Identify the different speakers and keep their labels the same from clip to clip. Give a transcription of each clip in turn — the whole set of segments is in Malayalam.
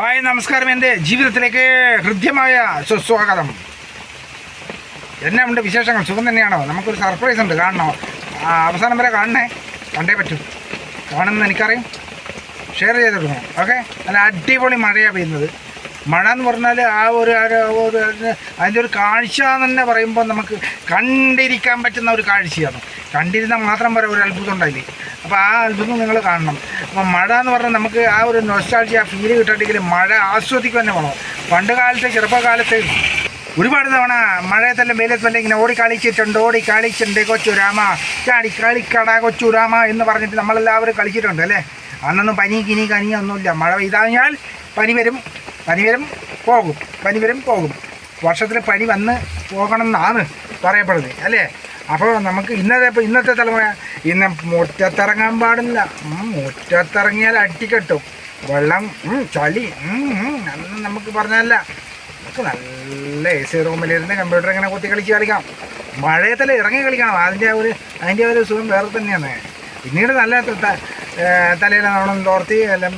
Speaker 1: ഹായ് നമസ്കാരം. എന്റെ ജീവിതത്തിലേക്ക് ഹൃദ്യമായ സുസ്വാഗതം. എന്നെ ഉണ്ട് വിശേഷങ്ങൾ? സുഖം തന്നെയാണോ? നമുക്കൊരു സർപ്രൈസ് ഉണ്ട്. കാണണോ? അവസാനം വരെ കാണണേ. കണ്ടേ പറ്റൂ. കാണുമെന്ന് എനിക്കറിയും. ഷെയർ ചെയ്തിടണം ഓക്കെ നല്ല അടിപൊളി മഴയാണ് പെയ്യുന്നത്. മഴ എന്ന് പറഞ്ഞാൽ ആ ഒരു ഒരു- അതിന്റെ ഒരു കാഴ്ച എന്ന് തന്നെ പറയുമ്പോൾ നമുക്ക് കണ്ടിരിക്കാൻ പറ്റുന്ന ഒരു കാഴ്ചയാണ്. കണ്ടിരുന്നാൽ മാത്രം വരെ ഒരു അത്ഭുതം ഉണ്ടായില്ലേ? അപ്പോൾ ആ അത്ഭുതം നിങ്ങൾ കാണണം. അപ്പോൾ മഴ എന്ന് പറഞ്ഞാൽ നമുക്ക് ആ ഒരു നൊസ്റ്റാൾജി ആ ഫീൽ കിട്ടണമെങ്കിൽ മഴ ആസ്വദിക്കുക തന്നെ വേണം. പണ്ട് കാലത്ത് ചെറുപ്പകാലത്ത് ഒരുപാട് തവണ മഴയത്തെല്ലാം വെയിലത്തല്ലേ ഇങ്ങനെ ഓടി കളിച്ചിട്ടുണ്ട് ഓടി കളിച്ചിട്ടുണ്ട്. കൊച്ചു രാമ ചാടി കളിക്കട കൊച്ചു രാമ എന്ന് പറഞ്ഞിട്ട് നമ്മളെല്ലാവരും കളിച്ചിട്ടുണ്ട് അല്ലേ? അന്നൊന്നും പനി കിനി കനി ഒന്നുമില്ല. മഴ പെയ്താൽ പനി വരും പനി വരും പോകും. പനി വരും പോകും. വർഷത്തിൽ പനി വന്ന് പോകണം എന്നാണ് പറയപ്പെടുന്നത് അല്ലേ? അപ്പോൾ നമുക്ക് ഇന്നത്തെ ഇപ്പോൾ ഇന്നത്തെ തലമുറ ഇന്ന് മുറ്റത്തിറങ്ങാൻ പാടില്ല. മുറ്റത്തിറങ്ങിയാൽ അട്ടിക്കെട്ടും വെള്ളം ചളി അന്ന് നമുക്ക് പറഞ്ഞല്ല നമുക്ക് നല്ല എ സി റൂമിലിരുന്ന് കമ്പ്യൂട്ടർ ഇങ്ങനെ കുത്തി കളിച്ച് കളിക്കാം. മഴയത്തല്ലേ ഇറങ്ങി കളിക്കണം. അതിന്റെ ഒരു അതിന്റെ ഒരു സുഖം വേറെ തന്നെയാണ്. പിന്നീട് നല്ല തലയിൽ നമ്മൾ തോർത്തി എല്ലാം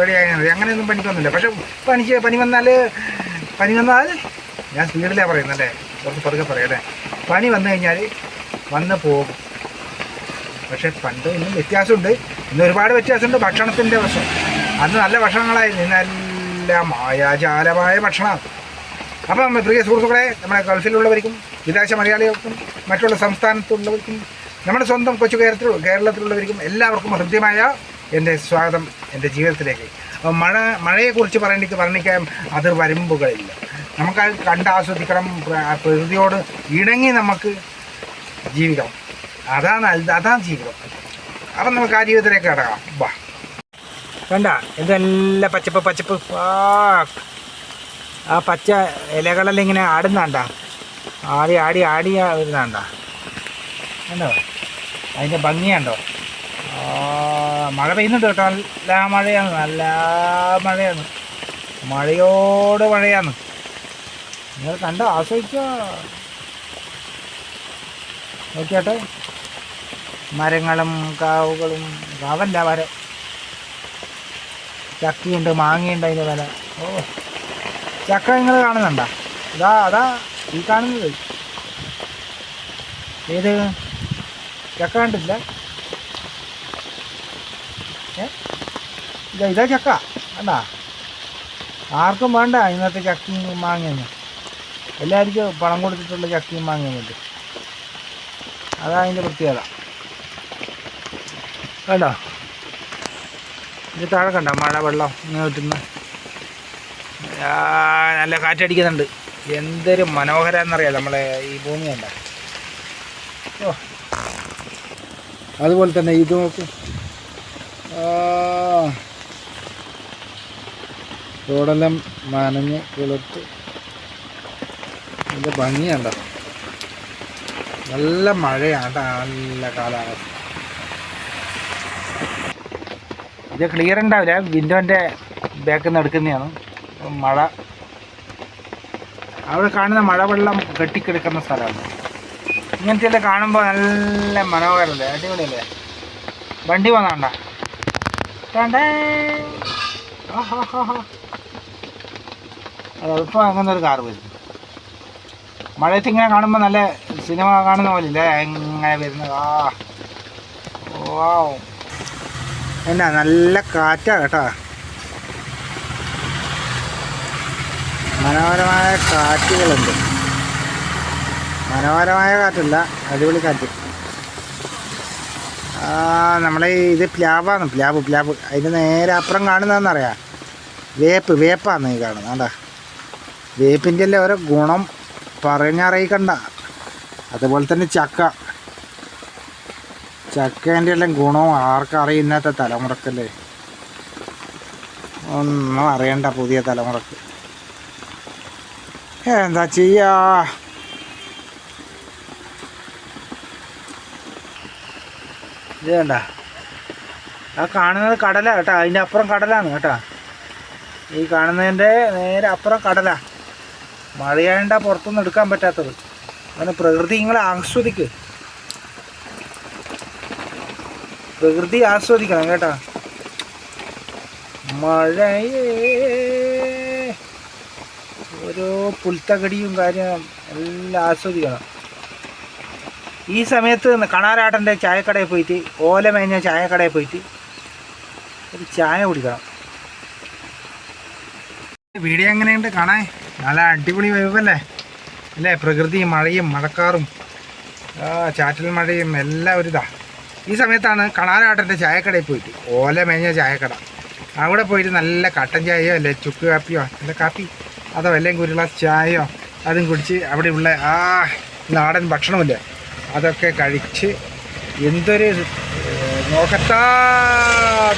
Speaker 1: റെഡി മതി. അങ്ങനെയൊന്നും പനിക്കൊന്നുമില്ല. പക്ഷെ പനിക്ക് പനി വന്നാൽ പനി വന്നാൽ ഞാൻ സ്പീഡിലാണ് പറയുന്നത് അല്ലേ? കുറച്ച് പതുക്കെ പറയാം അല്ലേ? പനി വന്നു കഴിഞ്ഞാൽ വന്ന് പോകും പക്ഷേ പണ്ട് ഇന്നും വ്യത്യാസമുണ്ട്. ഇന്ന് ഒരുപാട് വ്യത്യാസമുണ്ട് ഭക്ഷണത്തിന്റെ വശം. അന്ന് നല്ല ഭക്ഷണങ്ങളായിരുന്നു. ഇന്ന് നല്ല മായാജാലമായ ഭക്ഷണമാണ്. അപ്പം പ്രിയ സുഹൃത്തുക്കളെ നമ്മുടെ ഗൾഫിലുള്ളവർക്കും വിദേശ മലയാളികൾക്കും മറ്റുള്ള സംസ്ഥാനത്തുള്ളവർക്കും നമ്മുടെ സ്വന്തം കൊച്ചു കേരളത്തിൽ കേരളത്തിലുള്ളവർക്കും എല്ലാവർക്കും ഹൃദ്യമായ എന്റെ സ്വാഗതം എന്റെ ജീവിതത്തിലേക്ക്. അപ്പം മഴ മഴയെക്കുറിച്ച് പറയേണ്ടി വർണിക്കാൻ അതിർ വരുമ്പുകളില്ല നമുക്ക് കണ്ടാസ്വദിക്കണം പ്രകൃതിയോട് ഇണങ്ങി നമുക്ക് ജീവിക്കണം അതാണ് അതാണ് ജീവിതം. അപ്പം നമുക്ക് ആ ജീവിതത്തിലേക്ക് കിടക്കാം. വാ. കണ്ട? ഇതെല്ലാം പച്ചപ്പ് പച്ചപ്പ്. ആ പച്ച ഇലകളെല്ലാം ഇങ്ങനെ ആടുന്നാണ്ട? ആടി ആടി ആടി വരുന്നാണ്ട? കണ്ടോ? അതിന്റെ ഭംഗിയുണ്ടോ മഴ പെയ്യുന്നുണ്ട് കേട്ടോ. നല്ല മഴയാണ്. നല്ല മഴയാണ്. മഴയോട് മഴയാണ്. നിങ്ങൾ കണ്ടോ? ആസ്വദിച്ചോ? നോക്കിയാട്ടെ. മരങ്ങളും കാവുകളും കാവല്ല മരം ചക്കയുണ്ട് മാങ്ങയുണ്ട് അതിന്റെ വില. ഓ ചക്ക നിങ്ങൾ കാണുന്നുണ്ടോ? ഇതാ അതാ ഈ കാണുന്നത്. ഏത്? ചക്ക കണ്ടില്ല ഇതാ ഇതാ ചക്ക. കണ്ടാ? ആർക്കും വേണ്ട ഇന്നത്തെ ചക്കയും മാങ്ങയൊന്നും എല്ലാവർക്കും പണം കൊടുത്തിട്ടുള്ള ചക്കയും മാങ്ങയൊന്നുമില്ല അതാ അതിന്റെ പ്രത്യേകത. കണ്ടോ? ഇതിന്റെ താഴെ കണ്ടോ? മഴ വെള്ളം ഇങ്ങനെ കിട്ടുന്ന നല്ല കാറ്റടിക്കുന്നുണ്ട്. എന്തൊരു മനോഹരം എന്നറിയാം നമ്മളെ ഈ ഭൂമി കണ്ട. ഓ. അതുപോലെ തന്നെ ഇത് നോക്ക് റോഡെല്ലാം നനഞ്ഞ് കിളിർത്ത് ഇതിന്റെ ഭംഗിയുണ്ടോ നല്ല മഴയാണ് നല്ല കാലാവസ്ഥ. ഇത് ക്ലിയർ ഉണ്ടാവില്ല. വിൻഡോന്റെ ബാക്കിൽ നിന്ന് എടുക്കുന്നതാണ്. മഴ. അവിടെ കാണുന്ന മഴവെള്ളം കെട്ടിക്കിടക്കുന്ന സ്ഥലമാണ്. ഇങ്ങനത്തെയല്ലേ കാണുമ്പോൾ നല്ല മനോഹരമല്ലേ അടിപൊളിയല്ലേ? വണ്ടി വന്നാണ്ട അതിപ്പോൾ അങ്ങനെ ഒരു കാറ് വരുന്നു. മഴയത്ത് ഇങ്ങനെ കാണുമ്പോൾ നല്ല സിനിമ കാണുന്ന പോലെ ഇല്ലേ എങ്ങനെ വരുന്നത്. ആ. ഓ എന്നാ നല്ല കാറ്റാ കേട്ടോ. മനോഹരമായ കാറ്റുകളുണ്ട്. മനോഹരമായ കാറ്റല്ല അടിപൊളി കാറ്റ്. നമ്മളെ ഇത് പ്ലാവാണ് പ്ലാവ് പ്ലാവ്. അതിന്റെ നേരെ അപ്പുറം കാണുന്നതെന്നറിയാം. വേപ്പ് വേപ്പാണ് ഈ കാണുന്നത്. ആണ്ടാ വേപ്പിന്റെ എല്ലാം ഓരോ ഗുണം പറഞ്ഞറിയിക്കണ്ട. അതുപോലെ തന്നെ ചക്ക. ചക്കേന്റെ എല്ലാം ഗുണവും ആർക്കറിയും ഇന്നത്തെ തലമുറക്കല്ലേ? ഒന്നും അറിയണ്ട പുതിയ തലമുറയ്ക്ക്. എന്താ ചെയ്യാ? ഇത് ആ കാണുന്നത് കടല കേട്ടോ. അതിന്റെ അപ്പുറം കടലാണ് കേട്ടോ. ഈ കാണുന്നതിന്റെ നേരെ അപ്പുറം കടല. മഴയായണ്ട പുറത്തുനിന്ന് എടുക്കാൻ പറ്റാത്തത്. അങ്ങനെ പ്രകൃതി നിങ്ങളെ ആസ്വദിക്ക്. പ്രകൃതി ആസ്വദിക്കണം കേട്ടോ. മഴയേ.
Speaker 2: പുൽത്തകടിയും കാര്യം എല്ലാം ആസ്വദിക്കണം. ഈ സമയത്ത് കണാരാട്ടന്റെ ചായക്കടയിൽ പോയിട്ട് ഓല മേഞ്ഞ ചായക്കടയിൽ പോയിട്ട് ഒരു ചായ കുടിക്കണം.
Speaker 1: വീഡിയോ എങ്ങനെയുണ്ട് കാണാൻ? നല്ല അടിപൊളി വൈബല്ലേ? അല്ലേ? പ്രകൃതി മഴയും മഴക്കാറും ആ ചാറ്റൽ മഴയും എല്ലാം ഒരു ഇതാ. ഈ സമയത്താണ് കണാരാട്ടന്റെ ചായക്കടയിൽ പോയിട്ട്. ഓല മേഞ്ഞ ചായക്കട. അവിടെ പോയിട്ട് നല്ല കട്ടൻ ചായയോ അല്ലെ ചുക്ക് കാപ്പിയോ അല്ല കാപ്പി അതോ അല്ലെങ്കിൽ ഒരു ഗ്ലാസ് ചായയോ അതും കുടിച്ച് അവിടെ ഉള്ള ആ നാടൻ ഭക്ഷണമില്ലേ അതൊക്കെ കഴിച്ച് എന്തൊരു നോക്കത്താ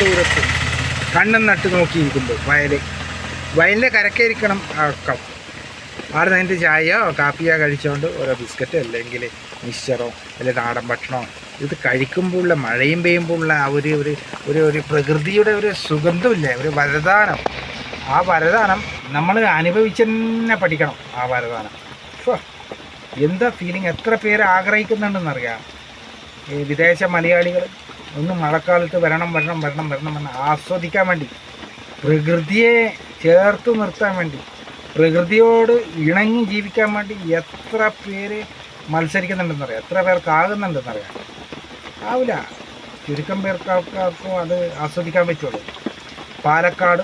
Speaker 1: ദൂരത്ത്. കണ്ണും നട്ട് നോക്കിയിരിക്കുമ്പോൾ വയൽ വയലിന്റെ കരക്കേരിക്കണം ആക്കാം ആടെ നിന്ന് ചായയോ കാപ്പിയോ കഴിച്ചുകൊണ്ട് ഓരോ ബിസ്ക്കറ്റ് അല്ലെങ്കിൽ മിക്സ്ചറോ അല്ലെങ്കിൽ നാടൻ ഭക്ഷണമോ ഇത് കഴിക്കുമ്പോഴുള്ള മഴയും പെയ്യുമ്പോഴുള്ള ആ ഒരു ഒരു ഒരു ഒരു പ്രകൃതിയുടെ ഒരു സുഗന്ധമില്ലേ ഒരു വരദാനം. ആ വരദാനം നമ്മൾ അനുഭവിച്ച് തന്നെ പഠിക്കണം ആ വരദാനം. എന്താ ഫീലിംഗ് എത്ര പേര് ആഗ്രഹിക്കുന്നുണ്ടെന്നറിയാം. ഈ വിദേശ മലയാളികൾ ഒന്ന് മഴക്കാലത്ത് വരണം വരണം വരണം വരണം എന്ന് ആസ്വദിക്കാൻ വേണ്ടി പ്രകൃതിയെ ചേർത്ത് നിർത്താൻ വേണ്ടി പ്രകൃതിയോട് ഇണങ്ങി ജീവിക്കാൻ വേണ്ടി എത്ര പേര് മത്സരിക്കുന്നുണ്ടെന്നറിയാം. എത്ര പേർക്ക് ആകുന്നുണ്ടെന്നറിയാം. ആവില്ല. ചുരുക്കം പേർക്ക് ആൾക്കാർക്കും അത് ആസ്വദിക്കാൻ പറ്റുള്ളൂ. പാലക്കാട്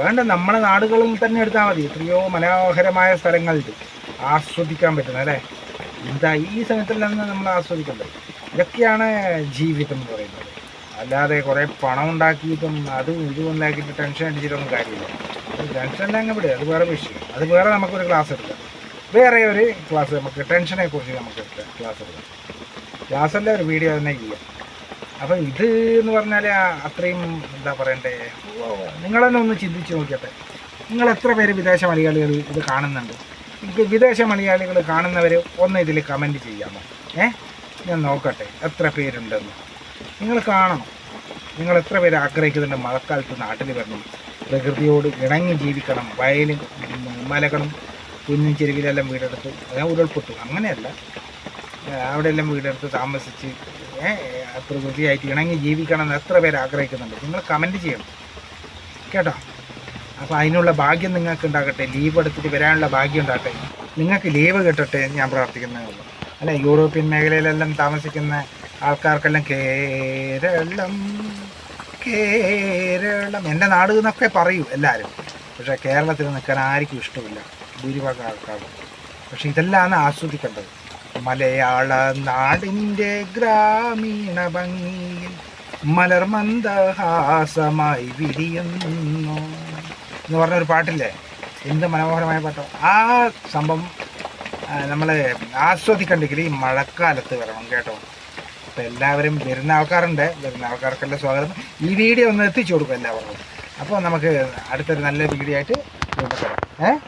Speaker 1: വേണ്ട നമ്മുടെ നാടുകളിൽ തന്നെ എടുത്താൽ മതി. എത്രയോ മനോഹരമായ സ്ഥലങ്ങളുണ്ട് ആസ്വദിക്കാൻ പറ്റുന്നത് അല്ലേ? എന്താ ഈ സമയത്തെല്ലാം നമ്മൾ ആസ്വദിക്കേണ്ടത്? ഇതൊക്കെയാണ് ജീവിതം എന്ന് പറയുന്നത്. അല്ലാതെ കുറേ പണം ഉണ്ടാക്കിയിട്ടും അതും ഇതും ഉണ്ടാക്കിയിട്ട് ടെൻഷൻ അടിച്ചിട്ടൊന്നും കാര്യമില്ല. എല്ലാം അങ്ങ് അത് വേറെ വിഷയം അത് വേറെ നമുക്കൊരു ക്ലാസ് എടുക്കാം. വേറെ ഒരു ക്ലാസ് നമുക്ക് ടെൻഷനെ കുറിച്ച് നമുക്ക് എടുക്കാം ക്ലാസ് എടുക്കാം. ക്ലാസ്സല്ല ഒരു വീഡിയോ തന്നെ ചെയ്യാം. അപ്പം ഇത് എന്ന് പറഞ്ഞാൽ അത്രയും എന്താ പറയണ്ടേ? നിങ്ങളെന്നെ ഒന്ന് ചിന്തിച്ച് നോക്കിയട്ടെ. നിങ്ങൾ എത്ര പേര് വിദേശ മലയാളികൾ ഇത് കാണുന്നുണ്ട്? വിദേശ മലയാളികൾ കാണുന്നവർ ഒന്ന് ഇതിൽ കമന്റ് ചെയ്യാമോ? ഏ? ഞാൻ നോക്കട്ടെ എത്ര പേരുണ്ടെന്ന്. നിങ്ങൾ കാണണം. നിങ്ങൾ എത്ര പേര് ആഗ്രഹിക്കുന്നുണ്ട് മഴക്കാലത്ത് നാട്ടിൽ വരണം? പ്രകൃതിയോട് ഇണങ്ങി ജീവിക്കണം. വയലും മലകളും കുഞ്ഞും ചെരുവിലെല്ലാം വീടെടുത്ത് അതാ ഉരുൾപൊട്ടു അങ്ങനെയല്ല. അവിടെയെല്ലാം വീടെടുത്ത് താമസിച്ച് പ്രകൃതിയായിട്ട് ഇണങ്ങി ജീവിക്കണം എന്ന് എത്ര പേര് ആഗ്രഹിക്കുന്നുണ്ട്? നിങ്ങൾ കമന്റ് ചെയ്യണം. കേട്ടോ? അപ്പോൾ അതിനുള്ള ഭാഗ്യം നിങ്ങൾക്ക് ഉണ്ടാകട്ടെ. ലീവ് എടുത്തിട്ട് വരാനുള്ള ഭാഗ്യം ഉണ്ടാകട്ടെ. നിങ്ങൾക്ക് ലീവ് കിട്ടട്ടെ ഞാൻ പ്രാർത്ഥിക്കുന്നേ ഉള്ളൂ. അല്ല? യൂറോപ്യൻ മേഖലയിലെല്ലാം താമസിക്കുന്ന ആൾക്കാർക്കെല്ലാം കേരളം. കേരളം. എന്റെ നാട് എന്നൊക്കെ പറയൂ എല്ലാവരും. പക്ഷേ കേരളത്തിൽ നിൽക്കാൻ ആർക്കും ഇഷ്ടമില്ല. ഭൂരിഭാഗം ആൾക്കാർക്കും പക്ഷെ ഇതെല്ലാം ആസ്വദിക്കേണ്ടത്. മലയാള നാടിന്റെ ഗ്രാമീണ ഭംഗിയിൽ മലർ മന്ദഹാസമായി വിരിയുന്നു. എന്ന് പറഞ്ഞൊരു പാട്ടില്ലേ? എന്ത് മനോഹരമായ പാട്ടോ. ആ സംഭവം നമ്മൾ ആസ്വദിക്കണ്ടെങ്കിൽ ഈ മഴക്കാലത്ത് വരണം കേട്ടോ. അപ്പോൾ എല്ലാവരും വരുന്ന ആൾക്കാരുണ്ട്. വരുന്ന ആൾക്കാർക്കെല്ലാം സ്വാഗതം. ഈ വീഡിയോ ഒന്ന് എത്തിച്ചു കൊടുക്കും എല്ലാവർക്കും. അപ്പോൾ നമുക്ക് അടുത്തൊരു നല്ല വീഡിയോ ആയിട്ട് വീണ്ടും ഏഹ്